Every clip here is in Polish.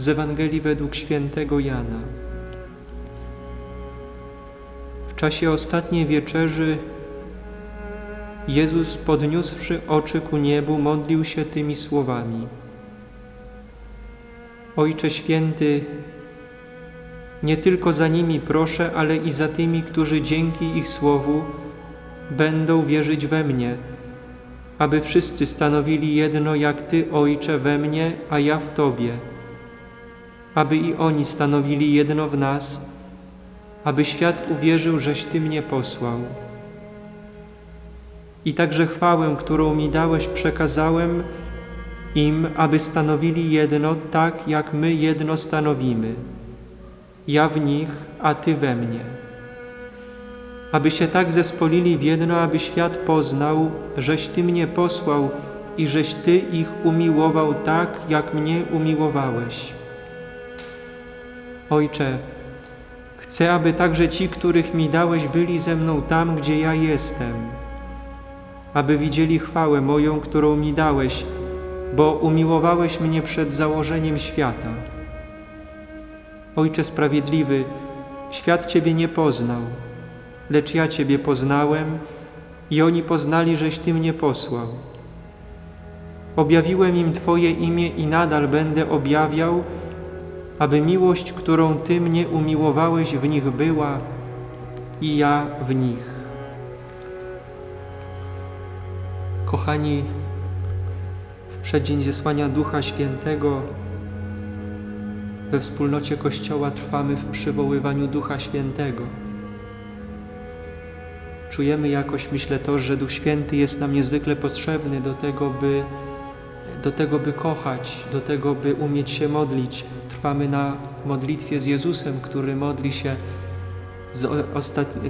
z Ewangelii według świętego Jana. W czasie ostatniej wieczerzy Jezus, podniósłszy oczy ku niebu, modlił się tymi słowami: Ojcze święty, nie tylko za nimi proszę, ale i za tymi, którzy dzięki ich słowu będą wierzyć we mnie, aby wszyscy stanowili jedno jak Ty, Ojcze, we mnie, a ja w Tobie, aby i oni stanowili jedno w nas, aby świat uwierzył, żeś Ty mnie posłał. I także chwałę, którą mi dałeś, przekazałem im, aby stanowili jedno tak, jak my jedno stanowimy. Ja w nich, a Ty we mnie. Aby się tak zespolili w jedno, aby świat poznał, żeś Ty mnie posłał i żeś Ty ich umiłował tak, jak mnie umiłowałeś. Ojcze, chcę, aby także ci, których mi dałeś, byli ze mną tam, gdzie ja jestem, aby widzieli chwałę moją, którą mi dałeś, bo umiłowałeś mnie przed założeniem świata. Ojcze Sprawiedliwy, świat Ciebie nie poznał, lecz ja Ciebie poznałem i oni poznali, żeś Ty mnie posłał. Objawiłem im Twoje imię i nadal będę objawiał, aby miłość, którą Ty mnie umiłowałeś, w nich była i ja w nich. Kochani, w przeddzień zesłania Ducha Świętego we wspólnocie Kościoła trwamy w przywoływaniu Ducha Świętego. Czujemy jakoś, myślę to, że Duch Święty jest nam niezwykle potrzebny do tego, by, do tego, by kochać, do tego, by umieć się modlić. Trwamy na modlitwie z Jezusem, który modli się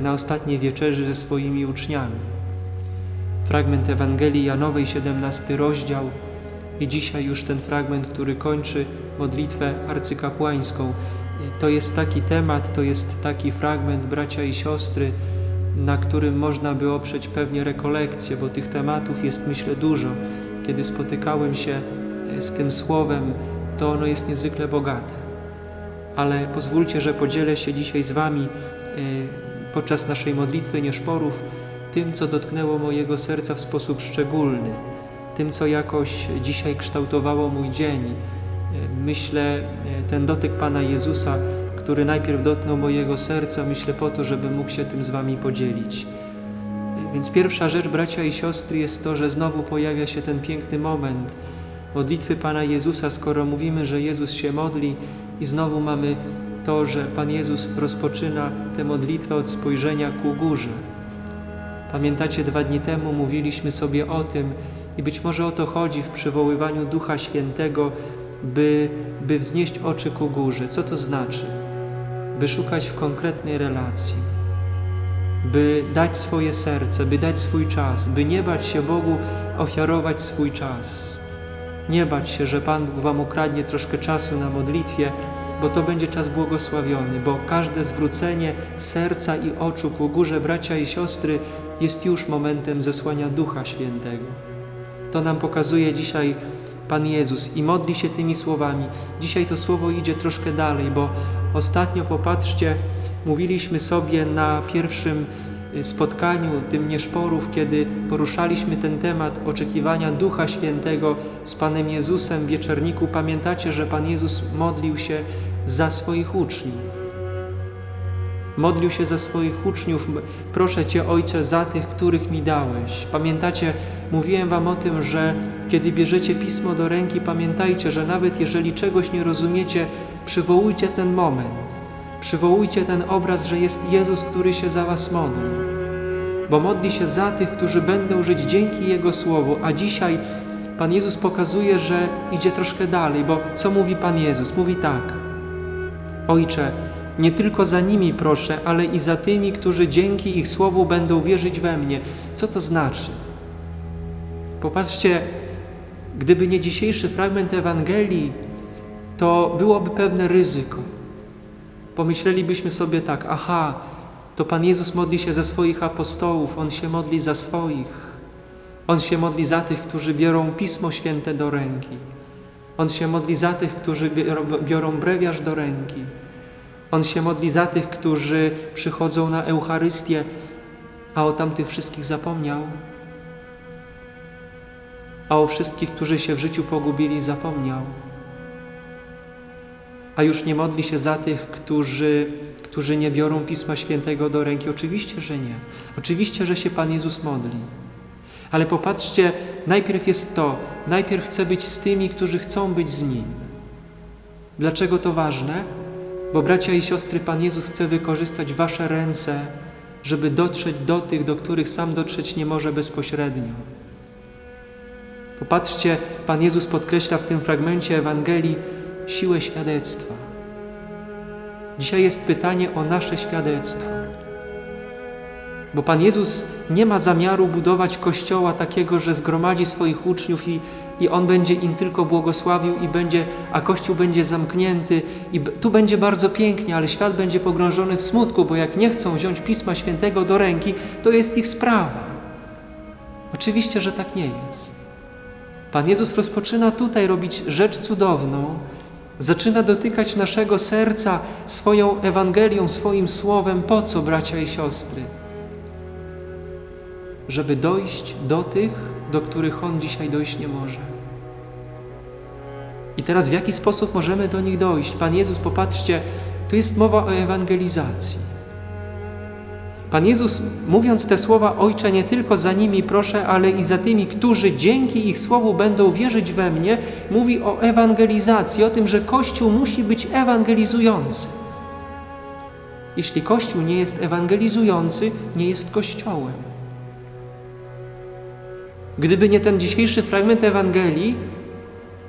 na ostatniej wieczerzy ze swoimi uczniami. Fragment Ewangelii Janowej, 17 rozdział i dzisiaj już ten fragment, który kończy modlitwę arcykapłańską. To jest taki temat, to jest taki fragment, bracia i siostry, na którym można by oprzeć pewnie rekolekcje, bo tych tematów jest myślę dużo. Kiedy spotykałem się e, z tym słowem, to ono jest niezwykle bogate. Ale pozwólcie, że podzielę się dzisiaj z Wami e, podczas naszej modlitwy nieszporów tym, co dotknęło mojego serca w sposób szczególny, tym, co jakoś dzisiaj kształtowało mój dzień. E, myślę, ten dotyk Pana Jezusa który najpierw dotknął mojego serca, myślę po to, żeby mógł się tym z Wami podzielić. Więc pierwsza rzecz, bracia i siostry, jest to, że znowu pojawia się ten piękny moment modlitwy Pana Jezusa, skoro mówimy, że Jezus się modli i znowu mamy to, że Pan Jezus rozpoczyna tę modlitwę od spojrzenia ku górze. Pamiętacie, dwa dni temu mówiliśmy sobie o tym i być może o to chodzi w przywoływaniu Ducha Świętego, by, by wznieść oczy ku górze. Co to znaczy? by szukać w konkretnej relacji, by dać swoje serce, by dać swój czas, by nie bać się Bogu ofiarować swój czas. Nie bać się, że Pan Wam ukradnie troszkę czasu na modlitwie, bo to będzie czas błogosławiony, bo każde zwrócenie serca i oczu ku górze, bracia i siostry, jest już momentem zesłania Ducha Świętego. To nam pokazuje dzisiaj Pan Jezus i modli się tymi słowami. Dzisiaj to słowo idzie troszkę dalej, bo ostatnio popatrzcie, mówiliśmy sobie na pierwszym y, spotkaniu tym nieszporów, kiedy poruszaliśmy ten temat oczekiwania Ducha Świętego z Panem Jezusem w wieczorniku. Pamiętacie, że Pan Jezus modlił się za swoich uczniów modlił się za swoich uczniów. Proszę Cię, Ojcze, za tych, których mi dałeś. Pamiętacie, mówiłem Wam o tym, że kiedy bierzecie pismo do ręki, pamiętajcie, że nawet jeżeli czegoś nie rozumiecie, przywołujcie ten moment. Przywołujcie ten obraz, że jest Jezus, który się za Was modli. Bo modli się za tych, którzy będą żyć dzięki Jego Słowu. A dzisiaj Pan Jezus pokazuje, że idzie troszkę dalej, bo co mówi Pan Jezus? Mówi tak. Ojcze, nie tylko za nimi proszę, ale i za tymi, którzy dzięki ich słowu będą wierzyć we mnie. Co to znaczy? Popatrzcie, gdyby nie dzisiejszy fragment Ewangelii, to byłoby pewne ryzyko. Pomyślelibyśmy sobie tak, aha, to Pan Jezus modli się za swoich apostołów, On się modli za swoich. On się modli za tych, którzy biorą Pismo Święte do ręki. On się modli za tych, którzy biorą, brewiarz do ręki. On się modli za tych, którzy przychodzą na Eucharystię, a o tamtych wszystkich zapomniał. A o wszystkich, którzy się w życiu pogubili, zapomniał. A już nie modli się za tych, którzy, którzy nie biorą Pisma Świętego do ręki. Oczywiście, że nie. Oczywiście, że się Pan Jezus modli. Ale popatrzcie, najpierw jest to, najpierw chce być z tymi, którzy chcą być z Nim. Dlaczego to ważne? Bo bracia i siostry, Pan Jezus chce wykorzystać Wasze ręce, żeby dotrzeć do tych, do których sam dotrzeć nie może bezpośrednio. Popatrzcie, Pan Jezus podkreśla w tym fragmencie Ewangelii siłę świadectwa. Dzisiaj jest pytanie o nasze świadectwo. Bo Pan Jezus nie ma zamiaru budować kościoła takiego, że zgromadzi swoich uczniów i, i On będzie im tylko błogosławił i będzie, a kościół będzie zamknięty i tu będzie bardzo pięknie, ale świat będzie pogrążony w smutku, bo jak nie chcą wziąć Pisma Świętego do ręki, to jest ich sprawa. Oczywiście, że tak nie jest. Pan Jezus rozpoczyna tutaj robić rzecz cudowną, zaczyna dotykać naszego serca swoją Ewangelią, swoim słowem. Po co, bracia i siostry? żeby dojść do tych, do których On dzisiaj dojść nie może. I teraz w jaki sposób możemy do nich dojść? Pan Jezus, popatrzcie, tu jest mowa o ewangelizacji. Pan Jezus, mówiąc te słowa, Ojcze, nie tylko za nimi proszę, ale i za tymi, którzy dzięki ich słowu będą wierzyć we mnie, mówi o ewangelizacji, o tym, że Kościół musi być ewangelizujący. Jeśli Kościół nie jest ewangelizujący, nie jest Kościołem. Gdyby nie ten dzisiejszy fragment Ewangelii,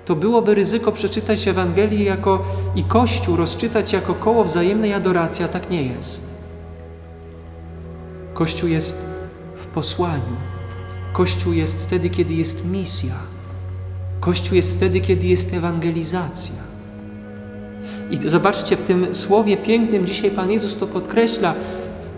to byłoby ryzyko przeczytać Ewangelię jako i Kościół rozczytać jako koło wzajemnej adoracji, a tak nie jest. Kościół jest w posłaniu. Kościół jest wtedy, kiedy jest misja. Kościół jest wtedy, kiedy jest ewangelizacja. I zobaczcie, w tym słowie pięknym dzisiaj Pan Jezus to podkreśla,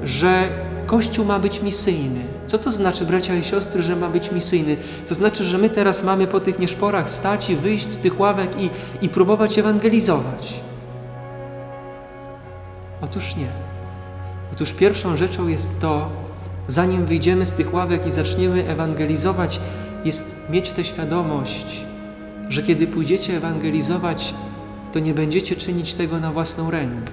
że Kościół ma być misyjny. Co to znaczy, bracia i siostry, że ma być misyjny? To znaczy, że my teraz mamy po tych nieszporach stać i wyjść z tych ławek i, i próbować ewangelizować. Otóż nie. Otóż pierwszą rzeczą jest to, zanim wyjdziemy z tych ławek i zaczniemy ewangelizować, jest mieć tę świadomość, że kiedy pójdziecie ewangelizować, to nie będziecie czynić tego na własną rękę.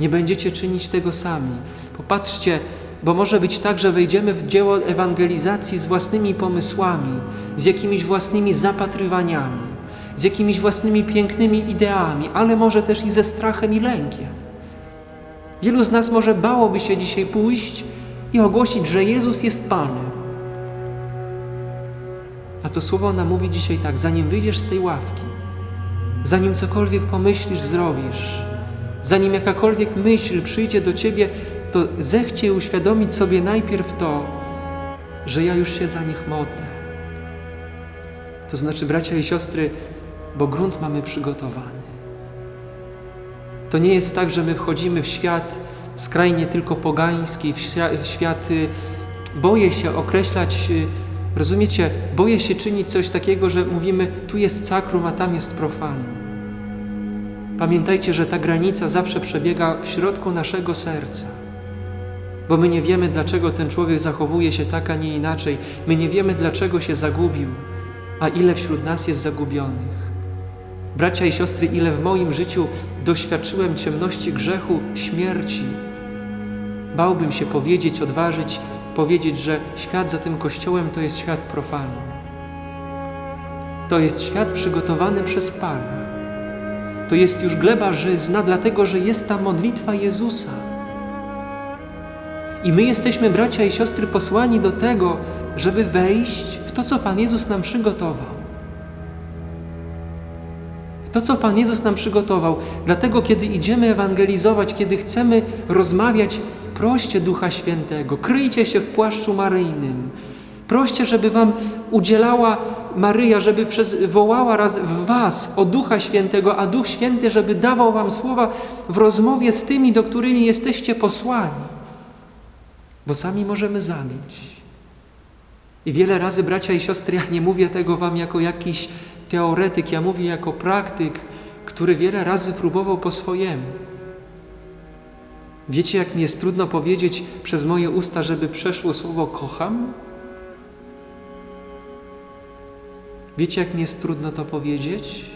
Nie będziecie czynić tego sami. Popatrzcie, bo może być tak, że wejdziemy w dzieło ewangelizacji z własnymi pomysłami, z jakimiś własnymi zapatrywaniami, z jakimiś własnymi pięknymi ideami, ale może też i ze strachem i lękiem. Wielu z nas może bałoby się dzisiaj pójść i ogłosić, że Jezus jest Panem. A to słowo nam mówi dzisiaj tak: zanim wyjdziesz z tej ławki, zanim cokolwiek pomyślisz, zrobisz, zanim jakakolwiek myśl przyjdzie do ciebie, to zechciej uświadomić sobie najpierw to, że ja już się za nich modlę. To znaczy, bracia i siostry, bo grunt mamy przygotowany. To nie jest tak, że my wchodzimy w świat skrajnie tylko pogański, w świat, boję się określać, y, rozumiecie, boję się czynić coś takiego, że mówimy, tu jest sakrum, a tam jest profanum. Pamiętajcie, że ta granica zawsze przebiega w środku naszego serca bo my nie wiemy, dlaczego ten człowiek zachowuje się tak, a nie inaczej. My nie wiemy, dlaczego się zagubił, a ile wśród nas jest zagubionych. Bracia i siostry, ile w moim życiu doświadczyłem ciemności grzechu, śmierci. Bałbym się powiedzieć, odważyć, powiedzieć, że świat za tym kościołem to jest świat profany. To jest świat przygotowany przez Pana. To jest już gleba żyzna, dlatego że jest ta modlitwa Jezusa. I my jesteśmy, bracia i siostry, posłani do tego, żeby wejść w to, co Pan Jezus nam przygotował. To, co Pan Jezus nam przygotował. Dlatego, kiedy idziemy ewangelizować, kiedy chcemy rozmawiać, proście Ducha Świętego, kryjcie się w płaszczu maryjnym. Proście, żeby Wam udzielała Maryja, żeby przez, wołała raz w Was o Ducha Świętego, a Duch Święty, żeby dawał Wam słowa w rozmowie z tymi, do którymi jesteście posłani bo sami możemy zamieć. I wiele razy, bracia i siostry, ja nie mówię tego wam jako jakiś teoretyk, ja mówię jako praktyk, który wiele razy próbował po swojemu. Wiecie, jak mi jest trudno powiedzieć przez moje usta, żeby przeszło słowo kocham? Wiecie, jak mi jest trudno to powiedzieć?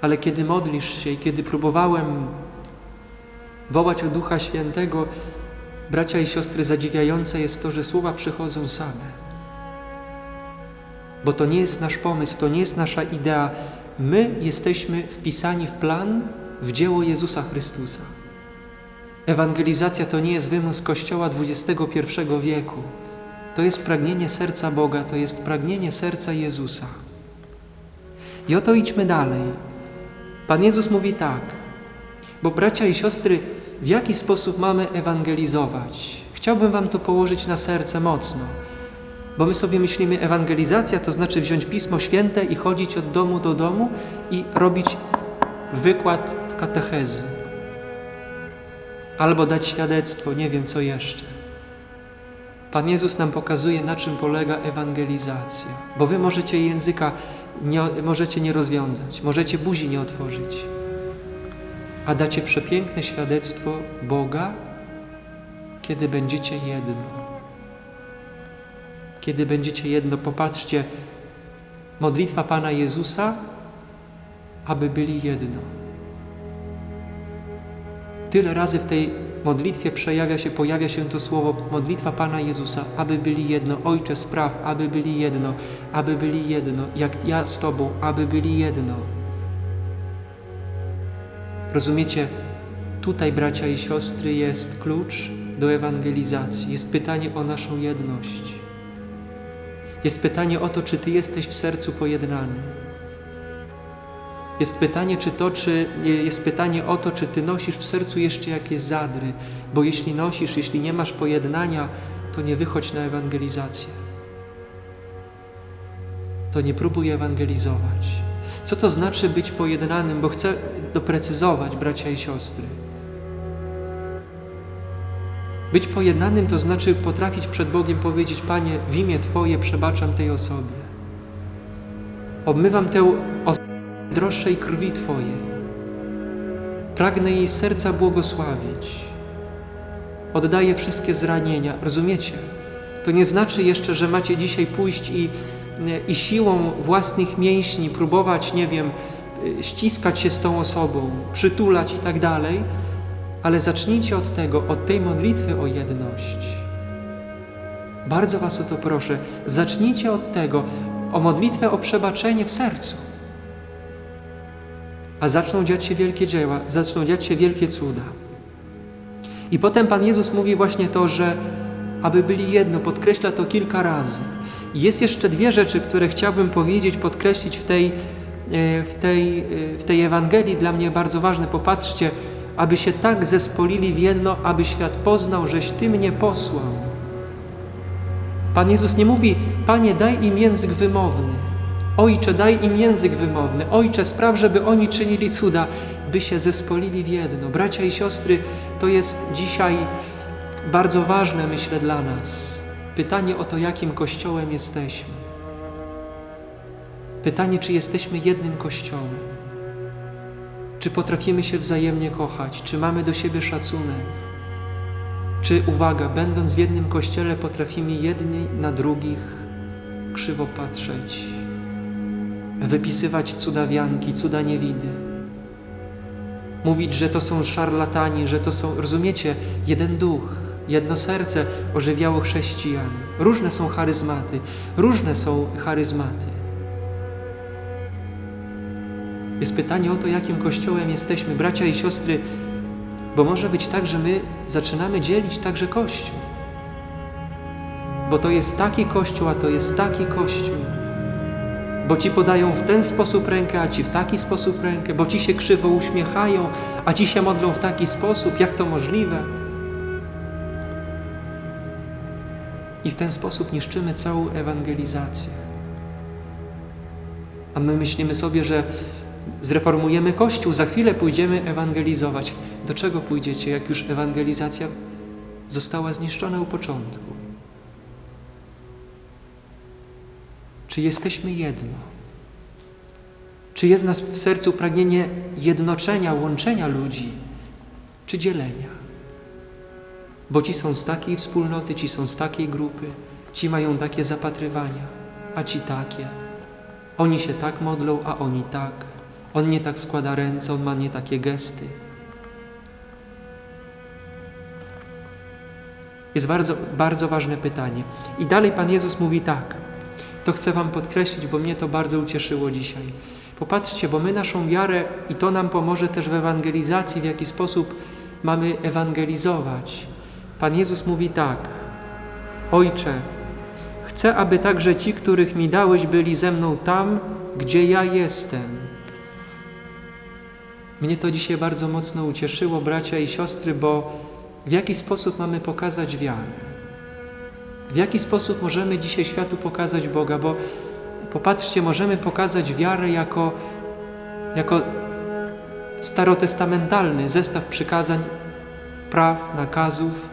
Ale kiedy modlisz się i kiedy próbowałem wołać o Ducha Świętego, bracia i siostry, zadziwiające jest to, że słowa przychodzą same. Bo to nie jest nasz pomysł, to nie jest nasza idea. My jesteśmy wpisani w plan, w dzieło Jezusa Chrystusa. Ewangelizacja to nie jest wymysł Kościoła XXI wieku. To jest pragnienie serca Boga, to jest pragnienie serca Jezusa. I oto idźmy dalej. Pan Jezus mówi tak, bo bracia i siostry, w jaki sposób mamy ewangelizować? Chciałbym Wam to położyć na serce mocno, bo my sobie myślimy, ewangelizacja to znaczy wziąć Pismo Święte i chodzić od domu do domu i robić wykład katechezy. Albo dać świadectwo, nie wiem co jeszcze. Pan Jezus nam pokazuje, na czym polega ewangelizacja, bo wy możecie języka nie, możecie nie rozwiązać, możecie buzi nie otworzyć, a dacie przepiękne świadectwo Boga, kiedy będziecie jedno. Kiedy będziecie jedno, popatrzcie, modlitwa Pana Jezusa, aby byli jedno. Tyle razy w tej modlitwie przejawia się, pojawia się to słowo modlitwa Pana Jezusa, aby byli jedno. Ojcze, spraw, aby byli jedno, aby byli jedno, jak ja z Tobą, aby byli jedno. Rozumiecie? Tutaj, bracia i siostry, jest klucz do ewangelizacji. Jest pytanie o naszą jedność. Jest pytanie o to, czy Ty jesteś w sercu pojednany. Jest pytanie, czy to, czy, jest pytanie o to, czy Ty nosisz w sercu jeszcze jakieś zadry, bo jeśli nosisz, jeśli nie masz pojednania, to nie wychodź na ewangelizację. To nie próbuj ewangelizować. Co to znaczy być pojednanym? Bo chcę doprecyzować, bracia i siostry. Być pojednanym to znaczy potrafić przed Bogiem powiedzieć: Panie, w imię Twoje przebaczam tej osobie. Obmywam tę osobę droższej krwi Twojej. Pragnę jej serca błogosławić. Oddaję wszystkie zranienia. Rozumiecie? To nie znaczy jeszcze, że macie dzisiaj pójść i, i siłą własnych mięśni próbować, nie wiem, ściskać się z tą osobą, przytulać i tak dalej, ale zacznijcie od tego, od tej modlitwy o jedność. Bardzo Was o to proszę. Zacznijcie od tego, o modlitwę o przebaczenie w sercu a zaczną dziać się wielkie dzieła, zaczną dziać się wielkie cuda. I potem Pan Jezus mówi właśnie to, że aby byli jedno, podkreśla to kilka razy. Jest jeszcze dwie rzeczy, które chciałbym powiedzieć, podkreślić w tej, e, w tej, e, w tej Ewangelii, dla mnie bardzo ważne. Popatrzcie, aby się tak zespolili w jedno, aby świat poznał, żeś Ty mnie posłał. Pan Jezus nie mówi, Panie, daj im język wymowny. Ojcze, daj im język wymowny. Ojcze, spraw, żeby oni czynili cuda, by się zespolili w jedno. Bracia i siostry, to jest dzisiaj bardzo ważne, myślę, dla nas. Pytanie o to, jakim kościołem jesteśmy. Pytanie, czy jesteśmy jednym kościołem. Czy potrafimy się wzajemnie kochać? Czy mamy do siebie szacunek? Czy, uwaga, będąc w jednym kościele, potrafimy jedni na drugich krzywo patrzeć? wypisywać cudawianki, cuda niewidy. Mówić, że to są szarlatani, że to są, rozumiecie, jeden duch, jedno serce ożywiało chrześcijan. Różne są charyzmaty, różne są charyzmaty. Jest pytanie o to, jakim kościołem jesteśmy, bracia i siostry, bo może być tak, że my zaczynamy dzielić także kościół. Bo to jest taki kościół, a to jest taki kościół bo ci podają w ten sposób rękę, a ci w taki sposób rękę, bo ci się krzywo uśmiechają, a ci się modlą w taki sposób, jak to możliwe. I w ten sposób niszczymy całą ewangelizację. A my myślimy sobie, że zreformujemy Kościół, za chwilę pójdziemy ewangelizować. Do czego pójdziecie, jak już ewangelizacja została zniszczona u początku? Czy jesteśmy jedno? Czy jest nas w sercu pragnienie jednoczenia, łączenia ludzi, czy dzielenia? Bo ci są z takiej wspólnoty, ci są z takiej grupy, ci mają takie zapatrywania, a ci takie. Oni się tak modlą, a oni tak. On nie tak składa ręce, on ma nie takie gesty. Jest bardzo, bardzo ważne pytanie. I dalej Pan Jezus mówi tak. To chcę Wam podkreślić, bo mnie to bardzo ucieszyło dzisiaj. Popatrzcie, bo my naszą wiarę, i to nam pomoże też w ewangelizacji, w jaki sposób mamy ewangelizować. Pan Jezus mówi tak: Ojcze, chcę, aby także ci, których mi dałeś, byli ze mną tam, gdzie ja jestem. Mnie to dzisiaj bardzo mocno ucieszyło, bracia i siostry, bo w jaki sposób mamy pokazać wiarę? W jaki sposób możemy dzisiaj światu pokazać Boga? Bo popatrzcie, możemy pokazać wiarę jako, jako starotestamentalny zestaw przykazań, praw, nakazów.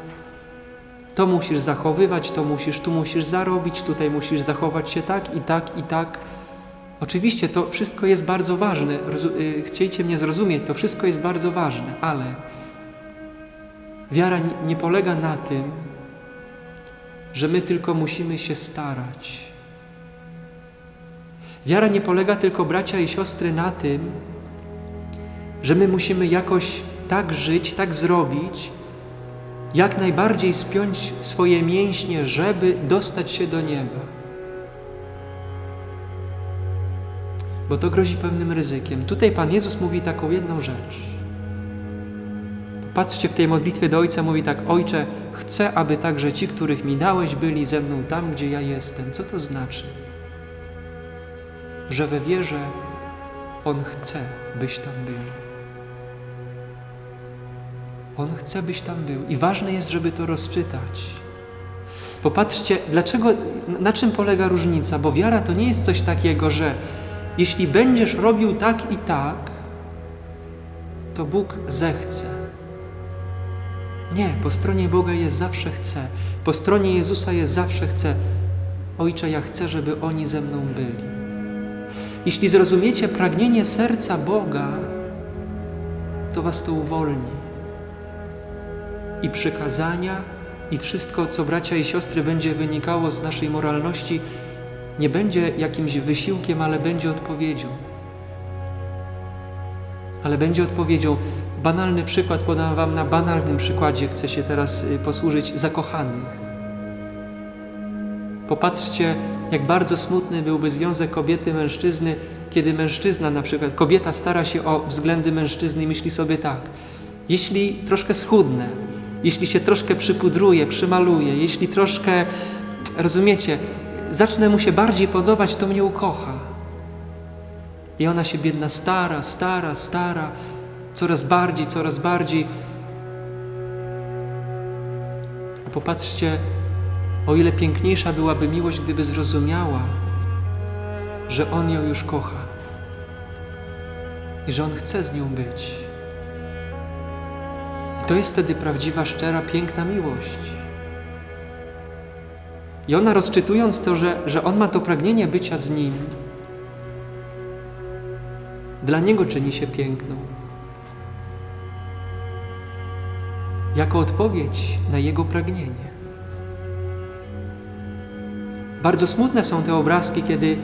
To musisz zachowywać, to musisz, tu musisz zarobić, tutaj musisz zachować się tak i tak i tak. Oczywiście to wszystko jest bardzo ważne. Y, chciejcie mnie zrozumieć, to wszystko jest bardzo ważne, ale wiara nie polega na tym, że my tylko musimy się starać. Wiara nie polega tylko, bracia i siostry, na tym, że my musimy jakoś tak żyć, tak zrobić, jak najbardziej spiąć swoje mięśnie, żeby dostać się do nieba. Bo to grozi pewnym ryzykiem. Tutaj Pan Jezus mówi taką jedną rzecz. Patrzcie w tej modlitwie do Ojca, mówi tak: Ojcze, chcę, aby także ci, których mi dałeś, byli ze mną tam, gdzie ja jestem. Co to znaczy? Że we wierze On chce, byś tam był. On chce, byś tam był. I ważne jest, żeby to rozczytać. Popatrzcie, dlaczego, na czym polega różnica? Bo wiara to nie jest coś takiego, że jeśli będziesz robił tak i tak, to Bóg zechce. Nie, po stronie Boga jest zawsze chce. Po stronie Jezusa jest zawsze chce. Ojcze, ja chcę, żeby oni ze mną byli. Jeśli zrozumiecie pragnienie serca Boga, to was to uwolni. I przykazania, i wszystko, co bracia i siostry będzie wynikało z naszej moralności, nie będzie jakimś wysiłkiem, ale będzie odpowiedzią. Ale będzie odpowiedzią. Banalny przykład podam Wam na banalnym przykładzie, chcę się teraz y, posłużyć zakochanych. Popatrzcie, jak bardzo smutny byłby związek kobiety mężczyzny, kiedy mężczyzna, na przykład kobieta stara się o względy mężczyzny i myśli sobie tak, jeśli troszkę schudnę, jeśli się troszkę przypudruję, przymaluję, jeśli troszkę, rozumiecie, zacznę mu się bardziej podobać, to mnie ukocha. I ona się biedna stara, stara, stara, coraz bardziej, coraz bardziej. A popatrzcie, o ile piękniejsza byłaby miłość, gdyby zrozumiała, że On ją już kocha i że On chce z nią być. I to jest wtedy prawdziwa, szczera, piękna miłość. I ona rozczytując to, że, że on ma to pragnienie bycia z nim, dla niego czyni się piękną. Jako odpowiedź na jego pragnienie. Bardzo smutne są te obrazki, kiedy,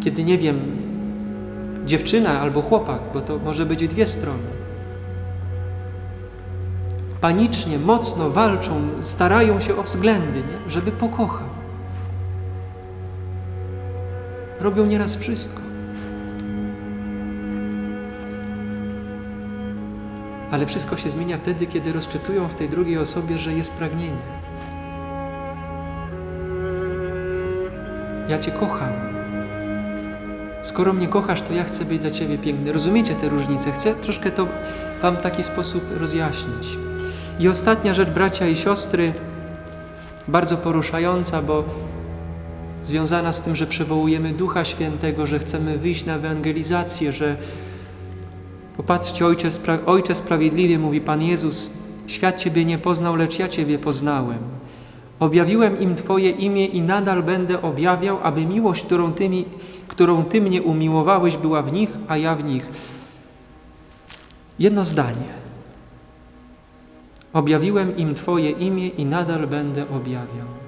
kiedy nie wiem, dziewczyna albo chłopak, bo to może być dwie strony. Panicznie, mocno walczą, starają się o względy, nie? żeby pokochał. Robią nieraz wszystko. Ale wszystko się zmienia wtedy, kiedy rozczytują w tej drugiej osobie, że jest pragnienie. Ja Cię kocham. Skoro mnie kochasz, to ja chcę być dla Ciebie piękny. Rozumiecie te różnice? Chcę troszkę to Wam w taki sposób rozjaśnić. I ostatnia rzecz, bracia i siostry, bardzo poruszająca, bo związana z tym, że przywołujemy Ducha Świętego, że chcemy wyjść na ewangelizację, że popatrzcie, Ojcze, spra Ojcze Sprawiedliwie, mówi Pan Jezus, świat Ciebie nie poznał, lecz ja Ciebie poznałem. Objawiłem im Twoje imię i nadal będę objawiał, aby miłość, którą ty, mi, którą ty mnie umiłowałeś, była w nich, a ja w nich. Jedno zdanie. Objawiłem im Twoje imię i nadal będę objawiał.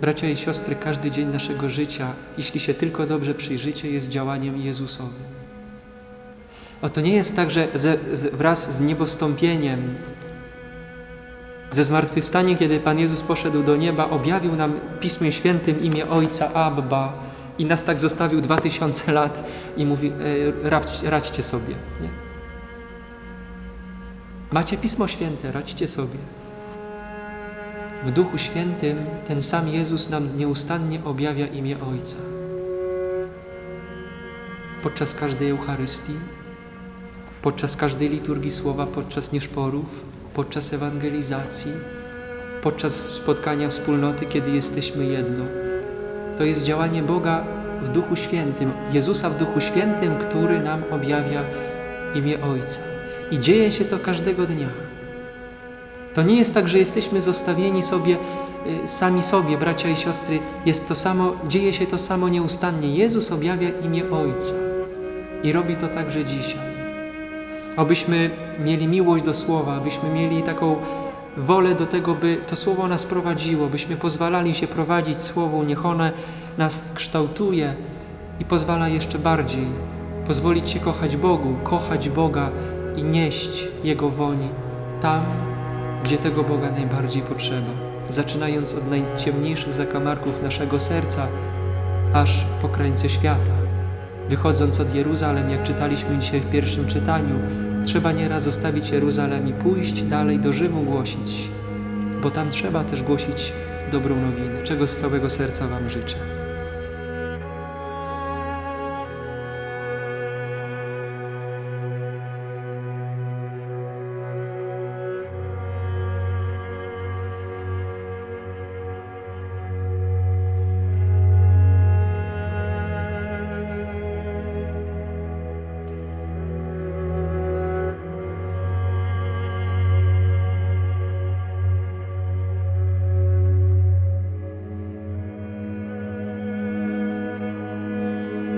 Bracia i siostry, każdy dzień naszego życia, jeśli się tylko dobrze przyjrzycie, jest działaniem Jezusowym. Oto nie jest tak, że ze, z, wraz z niebostąpieniem, ze zmartwychwstaniem, kiedy Pan Jezus poszedł do nieba, objawił nam Pismie Świętym imię Ojca Abba i nas tak zostawił dwa tysiące lat i mówi, e, radź, radźcie sobie. Nie? Macie Pismo Święte, radźcie sobie. W Duchu Świętym ten sam Jezus nam nieustannie objawia imię Ojca. Podczas każdej Eucharystii, podczas każdej liturgii słowa, podczas nieszporów, podczas ewangelizacji, podczas spotkania wspólnoty, kiedy jesteśmy jedno. To jest działanie Boga w Duchu Świętym, Jezusa w Duchu Świętym, który nam objawia imię Ojca. I dzieje się to każdego dnia. To nie jest tak, że jesteśmy zostawieni sobie y, sami sobie, bracia i siostry. Jest to samo, dzieje się to samo nieustannie. Jezus objawia imię Ojca i robi to także dzisiaj. Abyśmy mieli miłość do Słowa, abyśmy mieli taką wolę do tego, by to Słowo nas prowadziło, byśmy pozwalali się prowadzić Słowu, niech one nas kształtuje i pozwala jeszcze bardziej pozwolić się kochać Bogu, kochać Boga i nieść Jego woń tam, gdzie tego Boga najbardziej potrzeba, zaczynając od najciemniejszych zakamarków naszego serca, aż po krańce świata. Wychodząc od Jeruzalem, jak czytaliśmy dzisiaj w pierwszym czytaniu, trzeba nieraz zostawić Jeruzalem i pójść dalej do Rzymu głosić, bo tam trzeba też głosić dobrą nowinę, czego z całego serca Wam życzę.